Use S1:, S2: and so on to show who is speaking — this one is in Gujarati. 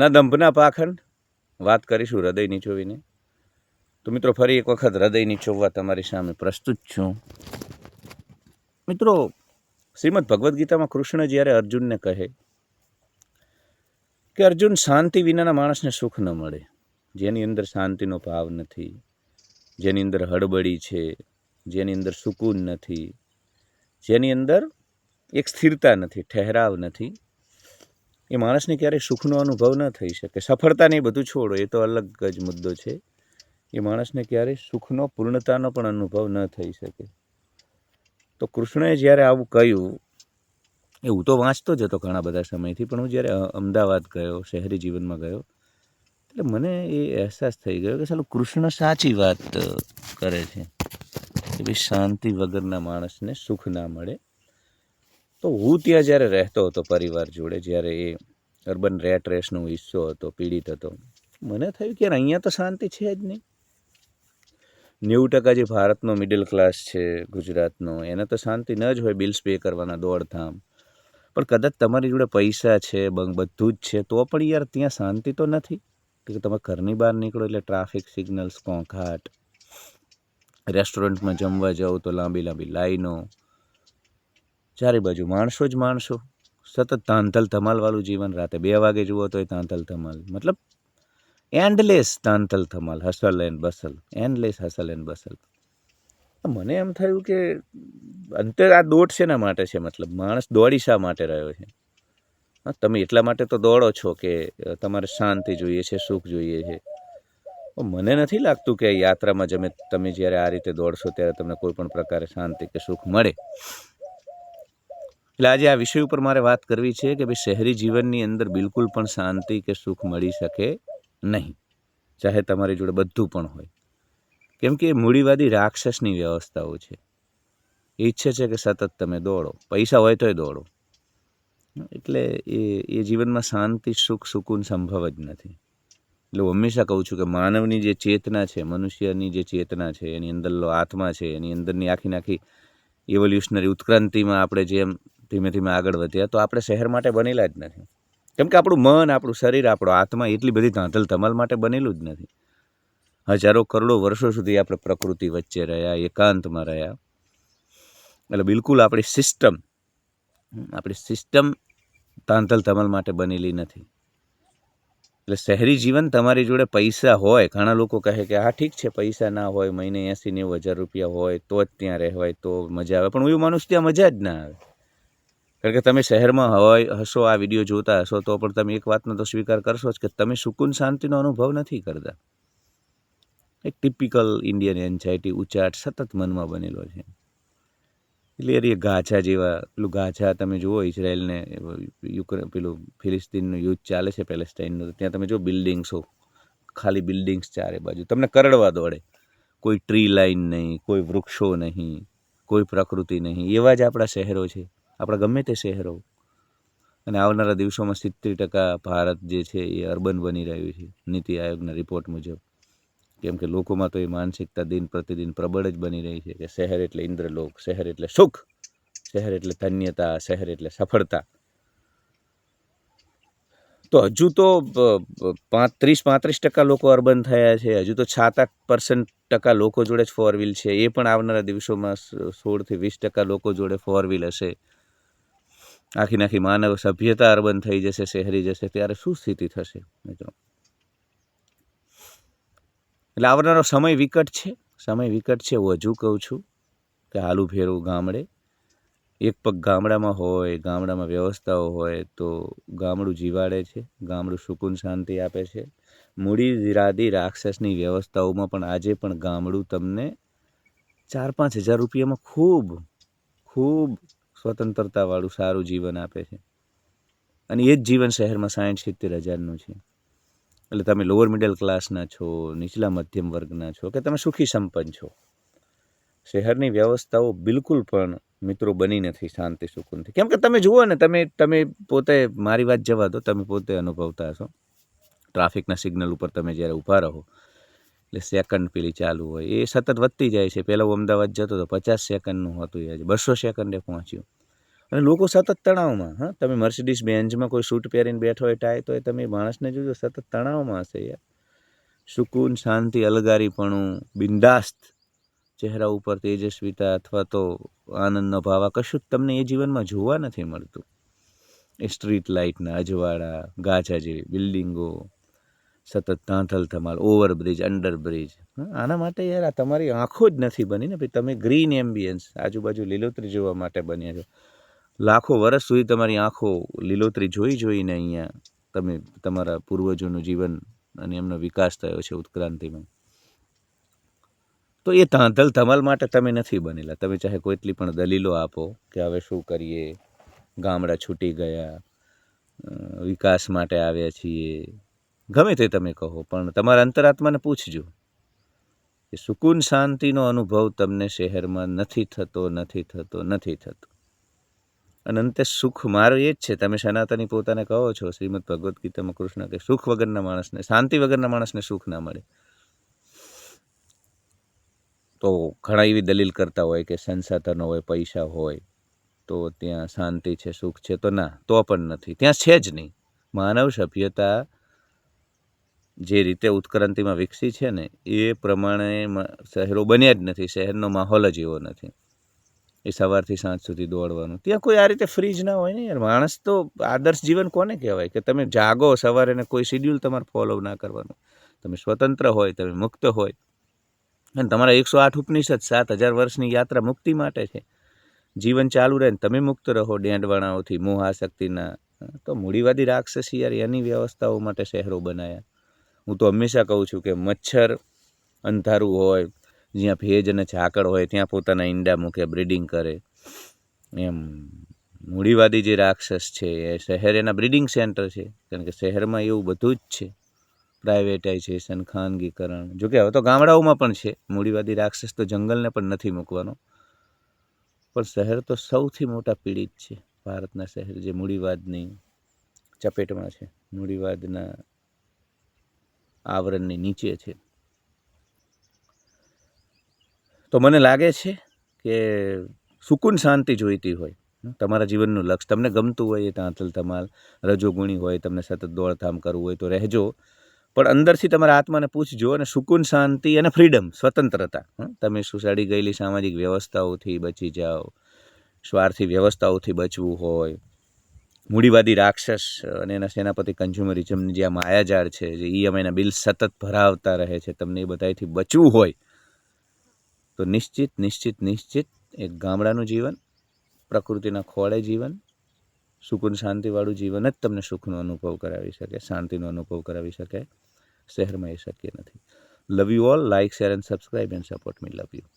S1: ના, દંભના પાખંડ. વાત કરીશું હૃદય નીચોવીને તો મિત્રો, ફરી એક વખત હૃદય નીચોવવા તમારી સામે પ્રસ્તુત છું. મિત્રો, શ્રીમદ ભગવદ્ ગીતામાં કૃષ્ણ જ્યારે અર્જુનને કહે કે અર્જુન, શાંતિ વિનાના માણસને સુખ ન મળે. જેની અંદર શાંતિનો ભાવ નથી, જેની અંદર હડબડી છે, જેની અંદર સુકૂન નથી, જેની અંદર એક સ્થિરતા નથી, ઠહેરાવ નથી એ માણસને ક્યારેય સુખનો અનુભવ ન થઈ શકે. સફળતાને બધું છોડો, એ તો અલગ જ મુદ્દો છે. એ માણસને ક્યારેય સુખનો, પૂર્ણતાનો પણ અનુભવ ન થઈ શકે. તો કૃષ્ણએ જ્યારે આવું કહ્યું એ હું તો વાંચતો જ હતો ઘણા બધા સમયથી, પણ હું જ્યારે અમદાવાદ ગયો, શહેરી જીવનમાં ગયો, એટલે મને એ અહેસાસ થઈ ગયો કે ચાલો કૃષ્ણ સાચી વાત કરે છે. કે ભાઈ શાંતિ વગરના માણસને સુખ ના મળે. તો હું ત્યાં જ્યારે રહેતો હતો પરિવાર જોડે, જ્યારે એ અર્બન રેટ રેસનો હિસ્સો હતો, પીડિત હતો, મને થયું કે અહીંયા તો શાંતિ છે જ નહીં. નેવું ટકા જે ભારતનો મિડલ ક્લાસ છે, ગુજરાતનો, એને તો શાંતિ ન જ હોય બિલ્સ પે કરવાના દોડધામ. પણ કદાચ તમારી જોડે પૈસા છે બધું જ છે, તો પણ યાર ત્યાં શાંતિ તો નથી. કે તમે ઘરની બહાર નીકળો એટલે ટ્રાફિક સિગ્નલ્સ કોંઘાટ રેસ્ટોરન્ટમાં જમવા જાઓ તો લાંબી લાંબી લાઈનો ચારે બાજુ માણસો જ માણસો. સતત તાંતલ ધમાલવાળું જીવન રાતે બે વાગે જુઓ તો એ તાંતલ ધમાલ. મતલબ એન્ડલેસ તાંતલ ધમાલ hustle and bustle endless hustle and bustle મને એમ થયું કે અંતે આ દોડ શેના માટે છે? મતલબ માણસ દોડી શા માટે રહ્યો છે? તમે એટલા માટે તો દોડો છો કે તમારે શાંતિ જોઈએ છે, સુખ જોઈએ છે. મને નથી લાગતું કે યાત્રામાં જમે તમે જ્યારે આ રીતે દોડશો ત્યારે તમને કોઈ પણ પ્રકારે શાંતિ કે સુખ મળે. એટલે આજે આ વિષય ઉપર મારે વાત કરવી છે કે ભાઈ શહેરી જીવનની અંદર બિલકુલ પણ શાંતિ કે સુખ મળી શકે નહીં, ચાહે તમારી જોડે બધું પણ હોય. કેમ કે મૂડીવાદી રાક્ષસની વ્યવસ્થાઓ છે. ઈચ્છે છે કે સતત તમે દોડો, પૈસા હોય તોય દોડો. એટલે એ એ જીવનમાં શાંતિ, સુખ, સુકૂન સંભવ જ નથી. એટલે હું હંમેશા કહું છું કે માનવની જે ચેતના છે, મનુષ્યની જે ચેતના છે, એની અંદરનો આત્મા છે, એની અંદરની આખી નાખી ઇવોલ્યુશનરી ઉત્ક્રાંતિમાં આપણે જેમ ધીમે ધીમે આગળ વધ્યા, તો આપણે શહેર માટે બનેલા જ નથી. કેમ કે આપણું મન, આપણું શરીર, આપણો આત્મા એટલી બધી ધાંધલ ધમાલ માટે બનેલું જ નથી. હજારો કરોડો વર્ષો સુધી આપણે પ્રકૃતિ વચ્ચે રહ્યા, એકાંતમાં રહ્યા. એટલે બિલકુલ આપણી સિસ્ટમ આપણી સિસ્ટમ તાંતલ તમલ માટે બનેલી નથી. એટલે શહેરી જીવન તમારી જોડે પૈસા હોય, ઘણા લોકો કહે કે, હા, ઠીક છે, પૈસા ના હોય, મહિને એંસી નેવું હજાર રૂપિયા હોય, તો જ ત્યાં રહેવાય, તો મજા આવે. પણ હું એવું માનું ત્યાં મજા જ ના આવે. કારણ કે તમે શહેરમાં હોય હશો, આ વીડિયો જોતા હશો, તો પણ તમે એક વાતનો તો સ્વીકાર કરશો જ કે તમે સુકૂન શાંતિનો અનુભવ નથી કરતા. એક ટિપિકલ ઇન્ડિયન એન્ઝાયટી ઉચાટ સતત મનમાં બનેલો છે. એટલે એ ગાછા જેવા, પેલું ગાછા તમે જુઓ ઇઝરાયલને, યુક્રેન, પેલું ફિલિસ્તીનનું યુદ્ધ ચાલે છે પેલેસ્ટાઇનનું ત્યાં તમે જો બિલ્ડિંગ્સો, ખાલી બિલ્ડિંગ્સ ચારે બાજુ. તમને કરડવા દોડે. કોઈ ટ્રી લાઇન નહીં, કોઈ વૃક્ષો નહીં, કોઈ પ્રકૃતિ નહીં. એવા જ આપણા શહેરો છે. આપણા ગમે તે શહેરો. અને આવનારા દિવસોમાં સિત્તેર ટકા ભારત જે છે એ અર્બન બની રહ્યું છે. નીતિ આયોગના રિપોર્ટ મુજબ. કેમ કે લોકોમાં તો એ માનસિકતા દિન પ્રતિદિન પ્રબળ જ બની રહી છે કે શહેર એટલે ઇન્દ્રલોક, શહેર એટલે સુખ, શહેર એટલે ધન્યતા, શહેર એટલે સફળતા. તો હજુ તો પાંત્રીસ પાંત્રીસ ટકા લોકો અર્બન થયા છે. હજુ તો આઠ પર્સન્ટ ટકા લોકો જોડે જ ફોર વ્હીલ છે. એ પણ આવનારા દિવસોમાં સોળથી વીસ ટકા લોકો જોડે ફોર વ્હીલ હશે. આખી નાખી માનવ સભ્યતા અર્બન થઈ જશે, શહેરી જશે, ત્યારે શું સ્થિતિ થશે મિત્રો? એટલે આવનારો સમય વિકટ છે, સમય વિકટ છે, હું હજુ કહું છું કે હાલું ફેરવું ગામડે. એક પગ ગામડામાં હોય, ગામડામાં વ્યવસ્થાઓ હોય, તો ગામડું જીવાડે છે, ગામડું સુકૂન શાંતિ આપે છે. મૂડી વિરાદી રાક્ષસની વ્યવસ્થાઓમાં પણ આજે પણ ગામડું તમને ચાર પાંચ હજાર રૂપિયામાં ખૂબ ખૂબ સ્વતંત્રતાવાળું સારું જીવન આપે છે. અને એ જ જીવન શહેરમાં સાઠ સિત્તેર હજારનું છે. એટલે તમે લોઅર મિડલ ક્લાસના છો, નીચલા મધ્યમ વર્ગના છો, કે તમે સુખી સંપન્ન છો. શહેરની વ્યવસ્થાઓ બિલકુલ પણ મિત્રો બની નથી શાંતિ સુકૂનથી. કેમ કે તમે જુઓ ને, તમે તમે પોતે, મારી વાત જવા દો, તમે પોતે અનુભવતા હશો. ટ્રાફિકના સિગ્નલ ઉપર તમે જ્યારે ઊભા રહો એટલે સેકન્ડ પેલી ચાલુ હોય. એ સતત વધતી જાય છે. પહેલાં હું અમદાવાદ જતો તો પચાસ સેકન્ડનું હતું આજે બસો સેકન્ડે પહોંચ્યું. અને લોકો સતત તણાવમાં, હા, તમે મર્સિડીઝ બેન્ઝમાં કોઈ સૂટ પહેરીને બેઠો હોય ટાય તો એ તમે માણસને જોજો, સતત તણાવમાં હશે યાર. સુકૂન, શાંતિ, અલગારીપણું, બિંદાસ્ત. ચહેરા ઉપર તેજસ્વીતા અથવા તો આનંદનો ભાવ આ કશું જ તમને એ જીવનમાં જોવા નથી મળતું. એ સ્ટ્રીટ લાઇટના અજવાળા ગાજા જેવી બિલ્ડિંગો સતત તાંથલ થમાલ ઓવરબ્રિજ અંડરબ્રિજ આના માટે યાર આ તમારી આંખો જ નથી બની ને ભાઈ. તમે ગ્રીન એમ્બિયન્સ આજુબાજુ લીલોતરી જોવા માટે બન્યા છો. લાખો વર્ષ સુધી તમારી આંખો લીલોતરી જોઈ જોઈને અહીંયા તમે તમારા પૂર્વજોનું જીવન અને એમનો વિકાસ થયો છે ઉત્ક્રાંતિમાં. તો એ તાંતલ ધમાલ માટે તમે નથી બનેલા. તમે ચાહે કોઈટલી પણ દલીલો આપો કે હવે શું કરીએ? ગામડા છૂટી ગયા વિકાસ માટે આવ્યા છીએ. ગમે તે તમે કહો, પણ તમારા અંતરાત્માને પૂછજો કે સુકૂન શાંતિનો અનુભવ તમને શહેરમાં નથી થતો નથી થતો નથી થતો. અને અંતે સુખ મારું એ જ છે, તમે સનાતની પોતાને કહો છો, શ્રીમદ ભગવદ્ ગીતામાં કૃષ્ણ કે સુખ વગરના માણસને, શાંતિ વગરના માણસને સુખ ના મળે. તો ઘણા એવી દલીલ કરતા હોય કે સંસાધનો હોય, પૈસા હોય, તો ત્યાં શાંતિ છે, સુખ છે, તો ના, તો પણ નથી. ત્યાં છે જ નહીં. માનવ સભ્યતા જે રીતે ઉત્ક્રાંતિમાં વિકસી છે ને, એ પ્રમાણે શહેરો બન્યા જ નથી, શહેરનો માહોલ જ એવો નથી. એ સવારથી સાંજ સુધી દોડવાનું. ત્યાં કોઈ આ રીતે ફ્રી જ ના હોય ને યાર. માણસ તો આદર્શ જીવન કોને કહેવાય? કે તમે જાગો સવારે ને કોઈ શિડ્યુલ તમારે ફોલો ના કરવાનું. તમે સ્વતંત્ર હોય, તમે મુક્ત હોય. અને તમારા એકસો આઠ ઉપનિષદ સાત હજાર વર્ષની યાત્રા મુક્તિ માટે છે. જીવન ચાલુ રહે ને તમે મુક્ત રહો ડેંડવાણાઓથી મોહ આસક્તિના તો મૂડીવાદી રાક્ષસી યાર એની વ્યવસ્થાઓ માટે શહેરો બનાવ્યા હું તો હંમેશા કહું છું કે મચ્છર અંધારું હોય, જ્યાં ભેજ અને ઝાકળ હોય, ત્યાં પોતાના ઈંડા મૂકે, બ્રીડિંગ કરે. એમ મૂડીવાદી જે રાક્ષસ છે, એ શહેર એના બ્રીડિંગ સેન્ટર છે. કારણ કે શહેરમાં એવું બધું જ છે. પ્રાઇવેટાઇઝેશન, ખાનગીકરણ. જોકે હવે તો ગામડાઓમાં પણ છે. મૂડીવાદી રાક્ષસ તો જંગલને પણ નથી મૂકવાનો. પણ શહેર તો સૌથી મોટા પીડિત છે. ભારતના શહેર જે મૂડીવાદની ચપેટમાં છે. મૂડીવાદના આવરણની નીચે છે. તો મને લાગે છે કે સુકૂન શાંતિ જોઈતી હોય તમારા જીવનનું લક્ષ્ય. તમને ગમતું હોય એ તાંતલ, તમાલ, રજોગુણી હોય, તમને સતત દોડધામ કરવું હોય તો રહેજો. પણ અંદરથી તમારા આત્માને પૂછજો અને સુકૂન, શાંતિ અને ફ્રીડમ, સ્વતંત્રતા તમે સુસાડી ગયેલી સામાજિક વ્યવસ્થાઓથી બચી જાઓ, સ્વાર્થી વ્યવસ્થાઓથી બચવું હોય મૂડીવાદી રાક્ષસ અને એના સેનાપતિ કન્ઝ્યુમરિઝમની જે આ માયાજાળ છે, જે ઈએમઆઈના બિલ સતત ભરાવતા રહે છે, તમને એ બધાથી બચવું હોય, તો નિશ્ચિત નિશ્ચિત નિશ્ચિત એક ગામડાનું જીવન, પ્રકૃતિના ખોળે જીવન, સુકૂન શાંતિવાળું જીવન જ તમને સુખનો અનુભવ કરાવી શકે, શાંતિનો અનુભવ કરાવી શકે, શહેરમાં એ શક્ય નથી. Love you all like share and subscribe and support me love you